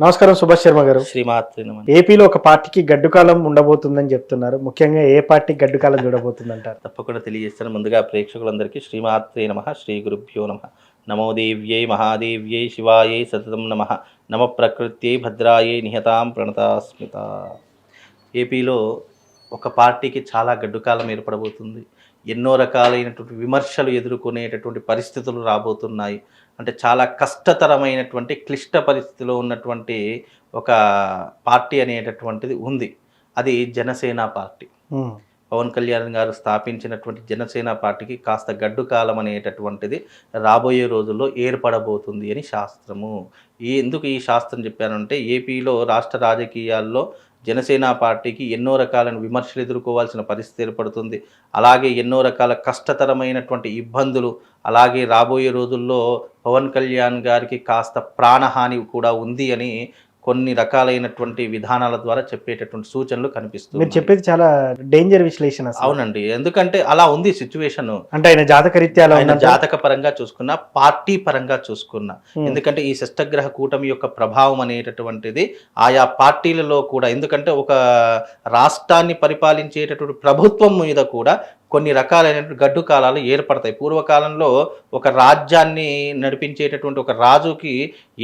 నమస్కారం సుభాష్ శర్మ గారు. ఏపీలో ఒక పార్టీకి గడ్డు కాలం ఉండబోతుందని చెప్తున్నారు. ముఖ్యంగా ఏ పార్టీకి గడ్డు కాలం చూడబోతుందంటారు? తప్పకుండా తెలియజేస్తాను. ముందుగా ప్రేక్షకులందరికీ శ్రీమాత్రే నమ శ్రీ గురుభ్యో నమ. నమో దేవ్యై మహాదేవ్యై శివాయై సతతం నమ. నమ ప్రకృత్యై భద్రాయై నిహతాం ప్రణతాస్మిత. ఏపీలో ఒక పార్టీకి చాలా గడ్డుకాలం ఏర్పడబోతుంది. ఎన్నో రకాలైనటువంటి విమర్శలు ఎదుర్కొనేటటువంటి పరిస్థితులు రాబోతున్నాయి. అంటే చాలా కష్టతరమైనటువంటి క్లిష్ట పరిస్థితిలో ఉన్నటువంటి ఒక పార్టీ అనేటటువంటిది ఉంది. అది జనసేన పార్టీ. పవన్ కళ్యాణ్ గారు స్థాపించినటువంటి జనసేన పార్టీకి కాస్త గడ్డు కాలం అనేటటువంటిది రాబోయే రోజుల్లో ఏర్పడబోతుంది అని శాస్త్రము. ఈ ఎందుకు ఈ శాస్త్రం చెప్పానంటే ఏపీలో రాష్ట్ర రాజకీయాల్లో జనసేన పార్టీకి ఎన్నో రకాలైన విమర్శలు ఎదుర్కోవాల్సిన పరిస్థితి ఏర్పడుతుంది. అలాగే ఎన్నో రకాల కష్టతరమైనటువంటి ఇబ్బందులు అలాగే రాబోయే రోజుల్లో పవన్ కళ్యాణ్ గారికి కాస్త ప్రాణహాని కూడా ఉంది అని కొన్ని రకాలైనటువంటి విధానాల ద్వారా చెప్పేటటువంటి సూచనలు మీరు కనిపిస్తుంది చెప్పేది చాలా డేంజర్ విశ్లేషణ. అవునండి ఎందుకంటే అలా ఉంది సిచ్యువేషన్ అంటే ఆయన జాతక రీత్యా ఆయన? జాతక పరంగా చూసుకున్నా పార్టీ పరంగా చూసుకున్నా ఉమ్, ఎందుకంటే ఈ షష్టగ్రహ కూటమి యొక్క ప్రభావం అనేటటువంటిది ఆయా పార్టీలలో కూడా ఎందుకంటే ఒక రాష్ట్రాన్ని పరిపాలించేటటువంటి ప్రభుత్వం మీద కూడా కొన్ని రకాలైనటువంటి గడ్డు కాలాలు ఏర్పడతాయి. పూర్వకాలంలో ఒక రాజ్యాన్ని నడిపించేటటువంటి ఒక రాజుకి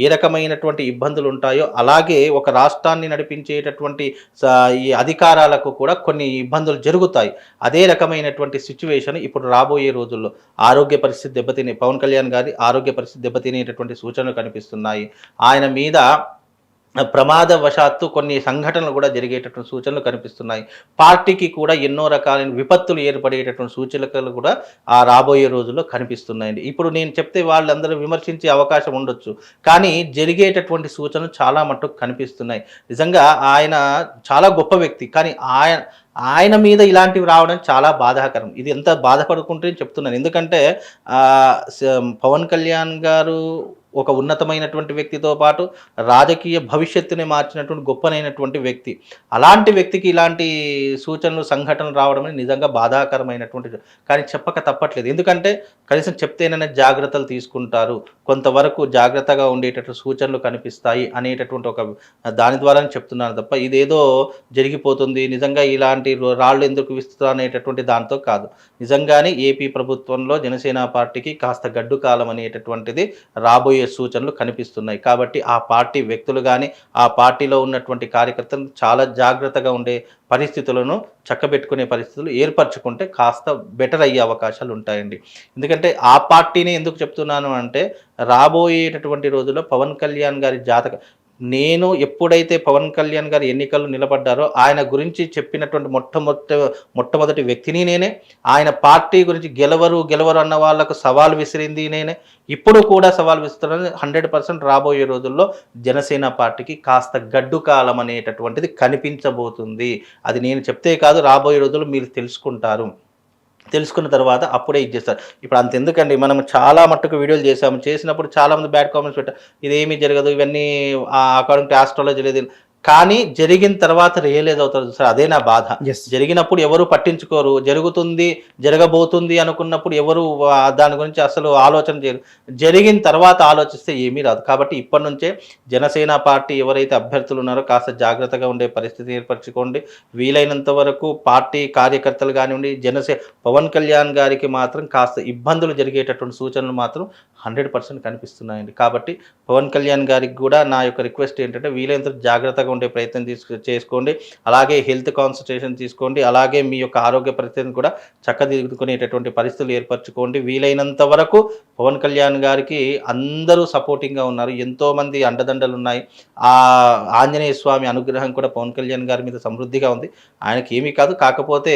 ఏ రకమైనటువంటి ఇబ్బందులు ఉంటాయో అలాగే ఒక రాష్ట్రాన్ని నడిపించేటటువంటి ఈ అధికారాలకు కూడా కొన్ని ఇబ్బందులు జరుగుతాయి. అదే రకమైనటువంటి సిచ్యువేషన్ ఇప్పుడు రాబోయే రోజుల్లో ఆరోగ్య పరిస్థితి దెబ్బతినే పవన్ కళ్యాణ్ గారి ఆరోగ్య పరిస్థితి దెబ్బతినేటటువంటి సూచనలు కనిపిస్తున్నాయి. ఆయన మీద ప్రమాదవశాత్తు కొన్ని సంఘటనలు కూడా జరిగేటటువంటి సూచనలు కనిపిస్తున్నాయి. పార్టీకి కూడా ఎన్నో రకాలైన విపత్తులు ఏర్పడేటటువంటి సూచనలు కూడా ఆ రాబోయే రోజుల్లో కనిపిస్తున్నాయండి. ఇప్పుడు నేను చెప్తే వాళ్ళందరూ విమర్శించే అవకాశం ఉండొచ్చు. కానీ జరిగేటటువంటి సూచనలు చాలా మట్టుకు కనిపిస్తున్నాయి. నిజంగా ఆయన చాలా గొప్ప వ్యక్తి. కానీ ఆయన ఆయన మీద ఇలాంటివి రావడం చాలా బాధాకరం. ఇది ఎంత బాధపడుకుంటే చెప్తున్నాను. ఎందుకంటే పవన్ కళ్యాణ్ గారు ఒక ఉన్నతమైనటువంటి వ్యక్తితో పాటు రాజకీయ భవిష్యత్తుని మార్చినటువంటి గొప్పనైనటువంటి వ్యక్తి. అలాంటి వ్యక్తికి ఇలాంటి సూచనలు సంఘటనలు రావడం అనేది నిజంగా బాధాకరమైనటువంటి కానీ చెప్పక తప్పట్లేదు. ఎందుకంటే కనీసం చెప్తేనైనా జాగ్రత్తలు తీసుకుంటారు. కొంతవరకు జాగ్రత్తగా ఉండేటట్టు సూచనలు కనిపిస్తాయి అనేటటువంటి ఒక దాని ద్వారానే చెప్తున్నాను తప్ప ఇదేదో జరిగిపోతుంది నిజంగా ఇలాంటి రాళ్ళు ఎందుకు విస్తుతా అనేటటువంటి దాంతో కాదు. నిజంగానే ఏపీ ప్రభుత్వంలో జనసేన పార్టీకి కాస్త గడ్డు కాలం అనేటటువంటిది రాబోయే సూచనలు కనిపిస్తున్నాయి. కాబట్టి ఆ పార్టీ వ్యక్తులు కానీ ఆ పార్టీలో ఉన్నటువంటి కార్యకర్తలు చాలా జాగ్రత్తగా ఉండే పరిస్థితులను చక్కబెట్టుకునే పరిస్థితులు ఏర్పరచుకుంటే కాస్త బెటర్ అయ్యే అవకాశాలు ఉంటాయండి. ఎందుకంటే ఆ పార్టీని ఎందుకు చెప్తున్నాను అంటే రాబోయేటటువంటి రోజుల్లో పవన్ కళ్యాణ్ గారి జాతక నేను ఎప్పుడైతే పవన్ కళ్యాణ్ గారు ఎన్నికల్లో నిలబడ్డారో ఆయన గురించి చెప్పినటువంటి మొట్టమొదటి మొట్టమొదటి వ్యక్తిని నేనే. ఆయన పార్టీ గురించి గెలవరు గెలవరు అన్న వాళ్ళకు సవాల్ విసిరింది నేనే. ఇప్పుడు కూడా సవాల్ విస్తున్నాను హండ్రెడ్ పర్సెంట్ రాబోయే రోజుల్లో జనసేన పార్టీకి కాస్త గడ్డు కాలం అనేటటువంటిది కనిపించబోతుంది. అది నేను చెప్తే కాదు రాబోయే రోజుల్లో మీరు తెలుసుకుంటారు. తెలుసుకున్న తర్వాత అప్పుడే ఇచ్చేస్తారు ఇప్పుడు అంత ఎందుకండి మనం చాలా మట్టుకు వీడియోలు చేసాము చేసినప్పుడు చాలా మంది బ్యాడ్ కామెంట్స్ పెట్టారు. ఇదేమీ జరగదు ఇవన్నీ అకార్డింగ్ టు ఆస్ట్రాలజీ లేదు. కానీ జరిగిన తర్వాత రియలైజ్ అవుతారు సార్ అదే నా బాధ. జరిగినప్పుడు ఎవరు పట్టించుకోరు. జరుగుతుంది జరగబోతుంది అనుకున్నప్పుడు ఎవరు దాని గురించి అసలు ఆలోచన చేయరు. జరిగిన తర్వాత ఆలోచిస్తే ఏమీ రాదు. కాబట్టి ఇప్పటి నుంచే జనసేన పార్టీ ఎవరైతే అభ్యర్థులు ఉన్నారో కాస్త జాగ్రత్తగా ఉండే పరిస్థితి ఏర్పరచుకోండి. వీలైనంత వరకు పార్టీ కార్యకర్తలు కానివ్వండి జనసే పవన్ కళ్యాణ్ గారికి మాత్రం కాస్త ఇబ్బందులు జరిగేటటువంటి సూచనలు మాత్రం హండ్రెడ్ పర్సెంట్ కనిపిస్తున్నాయండి. కాబట్టి పవన్ కళ్యాణ్ గారికి కూడా నా యొక్క రిక్వెస్ట్ ఏంటంటే వీలైనంత జాగ్రత్తగా ఉండే ప్రయత్నం తీసుకు చేసుకోండి. అలాగే హెల్త్ కాన్సన్ట్రేషన్ తీసుకోండి. అలాగే మీ యొక్క ఆరోగ్య పరిస్థితిని కూడా చక్కదిద్దుకునేటటువంటి పరిస్థితులు ఏర్పరచుకోండి. వీలైనంత వరకు పవన్ కళ్యాణ్ గారికి అందరూ సపోర్టింగ్గా ఉన్నారు. ఎంతోమంది అండదండలు ఉన్నాయి. ఆ ఆంజనేయ స్వామి అనుగ్రహం కూడా పవన్ కళ్యాణ్ గారి మీద సమృద్ధిగా ఉంది. ఆయనకి ఏమీ కాదు. కాకపోతే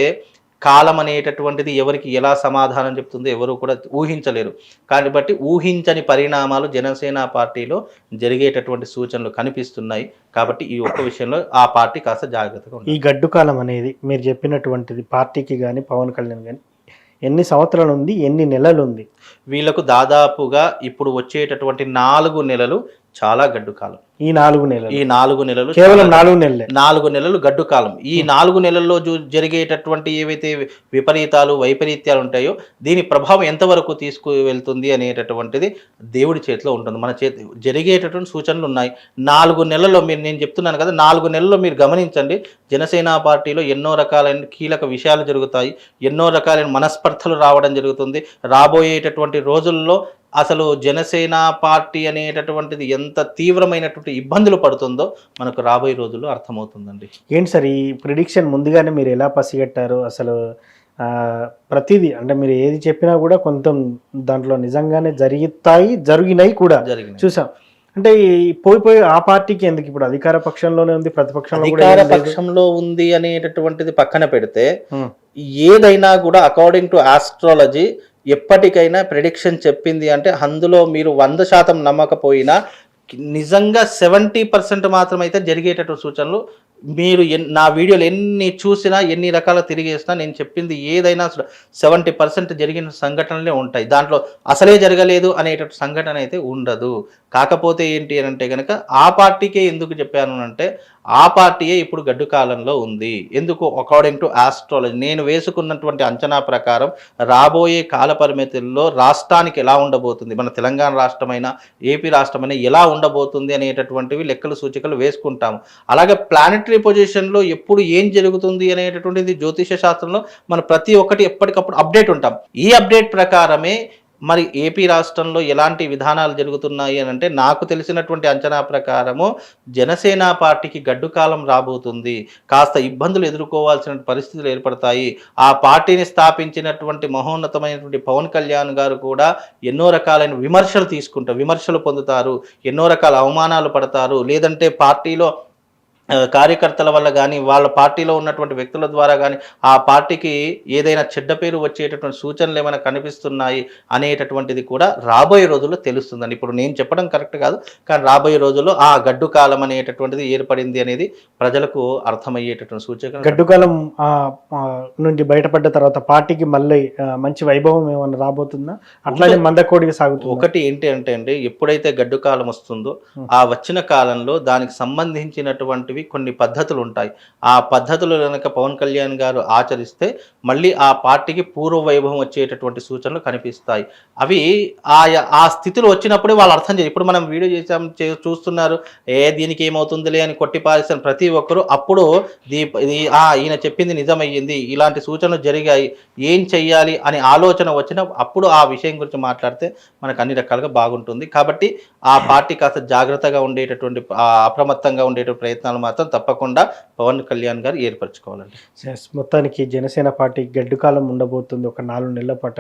కాలం అనేటటువంటిది ఎవరికి ఎలా సమాధానం చెప్తుందో ఎవరు కూడా ఊహించలేరు. కాబట్టి ఊహించని పరిణామాలు జనసేన పార్టీలో జరిగేటటువంటి సూచనలు కనిపిస్తున్నాయి. కాబట్టి ఈ ఒక్క విషయంలో ఆ పార్టీ కాస్త జాగ్రత్తగా ఈ గడ్డు కాలం అనేది మీరు చెప్పినటువంటిది పార్టీకి కానీ పవన్ కళ్యాణ్ కానీ ఎన్ని సంవత్సరాలు ఉంది ఎన్ని నెలలు ఉంది వీళ్ళకు దాదాపుగా ఇప్పుడు వచ్చేటటువంటి నాలుగు నెలలు చాలా గడ్డు కాలం. ఈ నాలుగు నెలలు. ఈ నాలుగు నెలలు కేవలం నాలుగు నెలలే. నాలుగు నెలలు గడ్డు కాలం. ఈ నాలుగు నెలల్లో జరిగేటటువంటి ఏవైతే విపరీతాలు వైపరీత్యాలు ఉంటాయో దీని ప్రభావం ఎంతవరకు తీసుకు వెళ్తుంది అనేటటువంటిది దేవుడి చేతిలో ఉంటుంది. మన చేతి జరిగేటటువంటి సూచనలు ఉన్నాయి. నాలుగు నెలల్లో మీరు నేను చెప్తున్నాను కదా నాలుగు నెలల్లో మీరు గమనించండి. జనసేన పార్టీలో ఎన్నో రకాలైన కీలక విషయాలు జరుగుతాయి. ఎన్నో రకాలైన మనస్పర్ధలు రావడం జరుగుతుంది. రాబోయేటటువంటి రోజుల్లో అసలు జనసేన పార్టీ అనేటటువంటిది ఎంత తీవ్రమైనటువంటి ఇబ్బందులు పడుతుందో మనకు రాబోయే రోజుల్లో అర్థమవుతుందండి. ఏంటి సార్ ఈ ప్రిడిక్షన్ ముందుగానే మీరు ఎలా పసిగట్టారు? అసలు ప్రతిదీ అంటే మీరు ఏది చెప్పినా కూడా కొంత దాంట్లో నిజంగానే జరుగుతాయి జరిగినాయి కూడా. జరిగింది చూసాం. అంటే ఈ పోయి పోయి ఆ పార్టీకి ఎందుకు ఇప్పుడు అధికార పక్షంలోనే ఉంది ప్రతిపక్షంలో అధికార. పక్షంలో ఉంది అనేటటువంటిది పక్కన పెడితే. ఏదైనా కూడా అకార్డింగ్ టు ఆస్ట్రాలజీ ఎప్పటికైనా ప్రిడిక్షన్ చెప్పింది అంటే అందులో మీరు వంద శాతం నమ్మకపోయినా నిజంగా సెవెంటీ పర్సెంట్ మాత్రమైతే జరిగేటటువంటి సూచనలు మీరు నా వీడియోలు ఎన్ని చూసినా ఎన్ని రకాల తిరిగేసినా నేను చెప్పింది ఏదైనా సెవెంటీ పర్సెంట్ జరిగిన సంఘటనలే ఉంటాయి. దాంట్లో అసలే జరగలేదు అనేటటువంటి సంఘటన అయితే ఉండదు. కాకపోతే ఏంటి అని అంటే కనుక ఆ పార్టీకే ఎందుకు చెప్పాను అంటే ఆ పార్టీయే ఇప్పుడు గడ్డు కాలంలో ఉంది. ఎందుకు? అకార్డింగ్ టు ఆస్ట్రాలజీ నేను వేసుకున్నటువంటి అంచనా ప్రకారం రాబోయే కాల పరిమితుల్లో రాష్ట్రానికి ఎలా ఉండబోతుంది? మన తెలంగాణ రాష్ట్రమైన ఏపీ రాష్ట్రమైనా ఎలా ఉండబోతుంది అనేటటువంటివి లెక్కలు సూచికలు వేసుకుంటాము. అలాగే ప్లానటరీ పొజిషన్లో ఎప్పుడు ఏం జరుగుతుంది అనేటటువంటిది జ్యోతిష శాస్త్రంలో మన ప్రతి ఒక్కటి ఎప్పటికప్పుడు అప్డేట్ ఉంటాం. ఈ అప్డేట్ ప్రకారమే మరి ఏపీ రాష్ట్రంలో ఎలాంటి విధానాలు జరుగుతున్నాయి అని అంటే నాకు తెలిసినటువంటి అంచనా ప్రకారము జనసేన పార్టీకి గడ్డు కాలం రాబోతుంది. కాస్త ఇబ్బందులు ఎదుర్కోవాల్సిన పరిస్థితులు ఏర్పడతాయి. ఆ పార్టీని స్థాపించినటువంటి మహోన్నతమైనటువంటి పవన్ కళ్యాణ్ గారు కూడా ఎన్నో రకాలైన విమర్శలు తీసుకుంటారు విమర్శలు పొందుతారు. ఎన్నో రకాల అవమానాలు పడతారు. లేదంటే పార్టీలో కార్యకర్తల వల్ల కానీ వాళ్ళ పార్టీలో ఉన్నటువంటి వ్యక్తుల ద్వారా కానీ ఆ పార్టీకి ఏదైనా చెడ్డ పేరు వచ్చేటటువంటి సూచనలు ఏమైనా కనిపిస్తున్నాయి అనేటటువంటిది కూడా రాబోయే రోజుల్లో తెలుస్తుందండి. ఇప్పుడు నేను చెప్పడం కరెక్ట్ కాదు కానీ రాబోయే రోజుల్లో ఆ గడ్డు కాలం అనేటటువంటిది ఏర్పడింది అనేది ప్రజలకు అర్థమయ్యేటటువంటి సూచన గడ్డుకాలం ఆ, ఆ, నుండి బయటపడ్డ తర్వాత పార్టీకి మళ్ళీ మంచి వైభవం ఏమన్నా రాబోతుందా? అట్లానే మందకోడికి సాగుతుంది? ఒకటి ఏంటి అంటే అండి ఎప్పుడైతే గడ్డు కాలం వస్తుందో. ఆ వచ్చిన కాలంలో దానికి అనేటువంటివి కొన్ని పద్ధతులు ఉంటాయి ఆ పద్ధతులు కనుక పవన్ కళ్యాణ్ గారు ఆచరిస్తే మళ్ళీ ఆ పార్టీకి పూర్వ వైభవం వచ్చేటటువంటి సూచనలు కనిపిస్తాయి. అవి ఆ ఆ స్థితిలో వచ్చినప్పుడే వాళ్ళు అర్థం చేయాలి ఇప్పుడు మనం వీడియో చేసాం చే- చూస్తున్నారు ఏ దీనికి ఏమవుతుందిలే అని కొట్టిపారేసిన ప్రతి ఒక్కరూ అప్పుడు దీప ఈయన చెప్పింది నిజమయ్యింది ఇలాంటి సూచనలు జరిగాయి ఏం చెయ్యాలి అనే ఆలోచన వచ్చిన అప్పుడు ఆ విషయం గురించి మాట్లాడితే మనకు అన్ని రకాలుగా బాగుంటుంది. కాబట్టి ఆ పార్టీ కాస్త జాగ్రత్తగా ఉండేటటువంటి అప్రమత్తంగా ఉండేటువంటి ప్రయత్నాలు మాత్రం తప్పకుండా పవన్ కళ్యాణ్ గారు ఏర్పరచుకోవాలండి. మొత్తానికి జనసేన పార్టీ గడ్డుకాలం ఉండబోతుంది ఒక నాలుగు నెలల పాటు